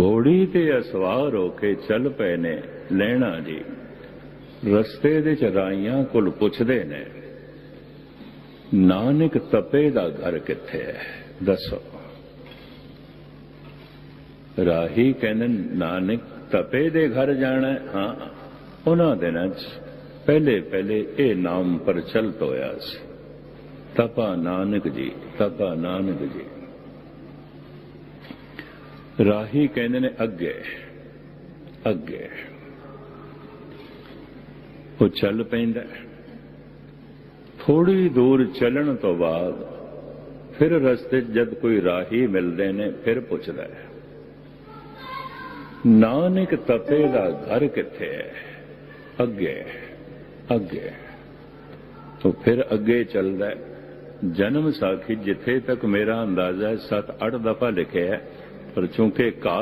ਘੋੜੀ ਤੇ ਅਸਵਾਰ ਹੋ ਕੇ ਚੱਲ ਪਏ ਨੇ ਲੈਣਾ ਜੀ। ਰਸਤੇ ਦੇ ਚ ਰਾਈਆਂ ਕੋਲ ਪੁੱਛਦੇ ਨੇ, ਨਾਨਕ ਤਪੇ ਦਾ ਘਰ ਕਿੱਥੇ ਹੈ ਦੱਸੋ। ਰਾਹੀ ਕਹਿੰਦੇ, ਨਾਨਕ ਤਪੇ ਦੇ ਘਰ ਜਾਣਾ ਹਾਂ। ਉਹਨਾਂ ਦਿਨਾਂ ਚ ਪਹਿਲੇ ਪਹਿਲੇ ਇਹ ਨਾਮ ਪ੍ਰਚਲਿਤ ਹੋਇਆ ਸੀ। ਤਪਾ ਨਾਨਕ ਜੀ, ਤਪਾ ਨਾਨਕ ਜੀ। ਰਾਹੀ ਕਹਿੰਦੇ ਨੇ ਅੱਗੇ ਅੱਗੇ। ਉਹ ਚੱਲ ਪੈਂਦਾ ਥੋੜੀ ਦੂਰ ਚੱਲਣ ਤੋਂ ਬਾਅਦ ਫਿਰ ਰਸਤੇ 'ਚ ਜਦ ਕੋਈ ਰਾਹੀ ਮਿਲਦੇ ਨੇ ਫਿਰ ਪੁੱਛਦਾ ਹੈ, ਨਾਨਕ ਤਪੇ ਦਾ ਘਰ ਕਿੱਥੇ ਹੈ? ਅੱਗੇ ਅੱਗੇ। ਤੋਂ ਫਿਰ ਅੱਗੇ ਚੱਲਦਾ ਜਨਮ ਸਾਖੀ ਜਿੱਥੇ ਤੱਕ ਮੇਰਾ ਅੰਦਾਜ਼ਾ ਹੈ 7-8 ਦਫਾ ਲਿਖਿਆ ਹੈ। ਪਰ ਚੂੰਕਿ